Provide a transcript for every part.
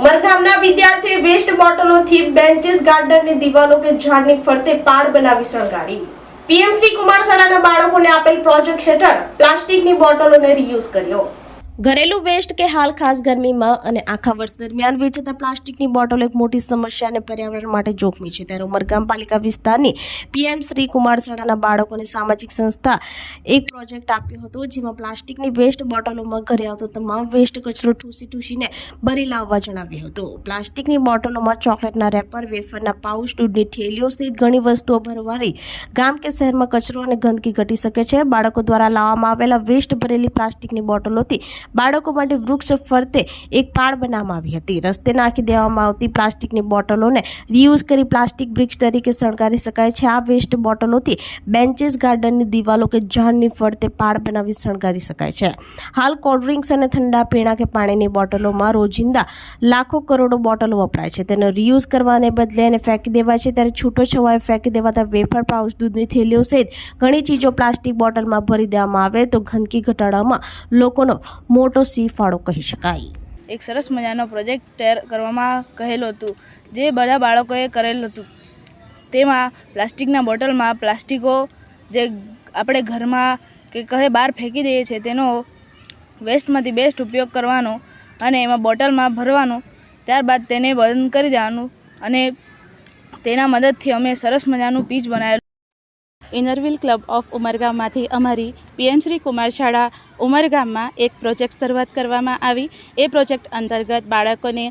ઉમરગામના વિદ્યાર્થીએ waste બોટલોથી benches ગાર્ડનની દિવાલો કે ઝાડની ફરતે પાડ બનાવી શણગારી. પીએમ શ્રી કુમાર શાળાના બાળકોને આપેલ પ્રોજેક્ટ હેઠળ પ્લાસ્ટિકની બોટલોને રીયુઝ કર્યો. ઘરેલું વેસ્ટ કે હાલ ખાસ ગરમીમાં અને આખા વર્ષ દરમિયાન વેચાતા પ્લાસ્ટિકની બોટલ એક મોટી સમસ્યા અને પર્યાવરણ માટે જોખમી છે. ત્યારે ઉમરગામ પાલિકા વિસ્તારની પીએમ શ્રી કુમાર શાળાના બાળકોને સામાજિક સંસ્થા એક પ્રોજેક્ટ આપ્યો હતો, જેમાં પ્લાસ્ટિકની વેસ્ટ બોટલોમાં ઘરે આવતો તમામ વેસ્ટ કચરો ઠૂસી ઠૂસીને ભરી લાવવા જણાવ્યું હતું. પ્લાસ્ટિકની બોટલોમાં ચોકલેટના રેપર વેફરના પાઉચ, દૂધની થેલીઓ સહિત ઘણી વસ્તુઓ ભરવાની ગામ કે શહેરમાં કચરો અને ગંદકી ઘટી શકે છે. બાળકો દ્વારા લાવવામાં આવેલા વેસ્ટ ભરેલી પ્લાસ્ટિકની બોટલોથી બાળકો માટે વૃક્ષ ફરતે એક પાળ બનાવવામાં આવી હતી. રસ્તે નાખી દેવામાં આવતી પ્લાસ્ટિકની બોટલોને રીયુઝ કરી પ્લાસ્ટિક વૃક્ષ તરીકે શણગારી શકાય છે. આ વેસ્ટ બોટલોથી બેન્ચીસ ગાર્ડનની દિવાલો કે ઝાડની ફરતે પાળ બનાવી શણગારી શકાય છે. હાલ કોલ્ડ ડ્રિંક્સ અને ઠંડા પીણા કે પાણીની બોટલોમાં રોજિંદા લાખો કરોડો બોટલો વપરાય છે. તેનો રીયુઝ કરવાને બદલે એને ફેંકી દેવાય છે. ત્યારે છૂટો છવાયો ફેંકી દેવાતા વેફર પાઉચ દૂધની થેલીઓ સહિત ઘણી ચીજો પ્લાસ્ટિક બોટલમાં ભરી દેવામાં આવે તો ગંદકી ઘટાડવામાં લોકોનો મોટો સી ફાળો કહી શકાય. એક સરસ મજાનો પ્રોજેક્ટ તૈયાર કરવામાં કહેલું હતું, જે બધા બાળકોએ કરેલું હતું. તેમાં પ્લાસ્ટિકના બોટલમાં પ્લાસ્ટિકો જે આપણે ઘરમાં કે કહે બહાર ફેંકી દઈએ છીએ, તેનો વેસ્ટમાંથી બેસ્ટ ઉપયોગ કરવાનો અને એમાં બોટલમાં ભરવાનું, ત્યારબાદ તેને બંધ કરી દેવાનું અને તેના મદદથી અમે સરસ મજાનું પીચ બનાવેલું ઇનરવિલ ક્લબ ઓફ ઉમરગામમાંથી અમારી પીએમ શ્રી કુમાર શાળા ઉમરગામમાં એક પ્રોજેક્ટ શરૂઆત કરવામાં આવી. એ પ્રોજેક્ટ અંતર્ગત બાળકોને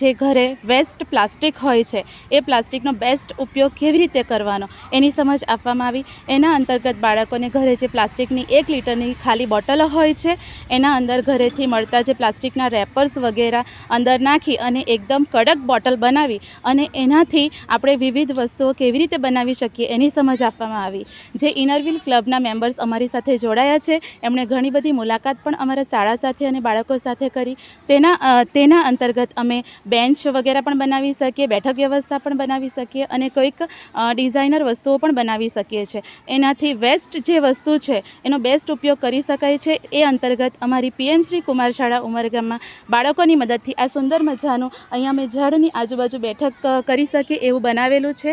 જે ઘરે વેસ્ટ પ્લાસ્ટિક હોય છે, એ પ્લાસ્ટિકનો બેસ્ટ ઉપયોગ કેવી રીતે કરવાનો એની સમજ આપવામાં આવી. એના અંતર્ગત બાળકોને ઘરે જે પ્લાસ્ટિકની એક લીટરની ખાલી બોટલો હોય છે, એના અંદર ઘરેથી મળતા જે પ્લાસ્ટિકના રેપર્સ વગેરે અંદર નાખી અને એકદમ કડક બોટલ બનાવી અને એનાથી આપણે વિવિધ વસ્તુઓ કેવી રીતે બનાવી શકીએ એની સમજ આપવામાં આવી. જે ઇનરવિલ ક્લબના મેમ્બર્સ અમારી સાથે જોડાયા છે. એમણે ઘણી બધી મુલાકાત પણ અમારા શાળા સાથે અને બાળકો સાથે કરી. તેના તેના અંતર્ગત અમે બેન્ચ વગેરે પણ બનાવી શકીએ, બેઠક વ્યવસ્થા પણ બનાવી શકીએ અને કોઈક ડિઝાઇનર વસ્તુઓ પણ બનાવી શકીએ છીએ એનાથી વેસ્ટ જે વસ્તુ છે, એનો બેસ્ટ ઉપયોગ કરી શકાય છે. એ અંતર્ગત અમારી પીએમ શ્રી કુમાર શાળા ઉમરગામમાં બાળકોની મદદથી આ સુંદર મજાનું અહીંયા અમે ઝાડની આજુબાજુ બેઠક કરી શકીએ એવું બનાવેલું છે.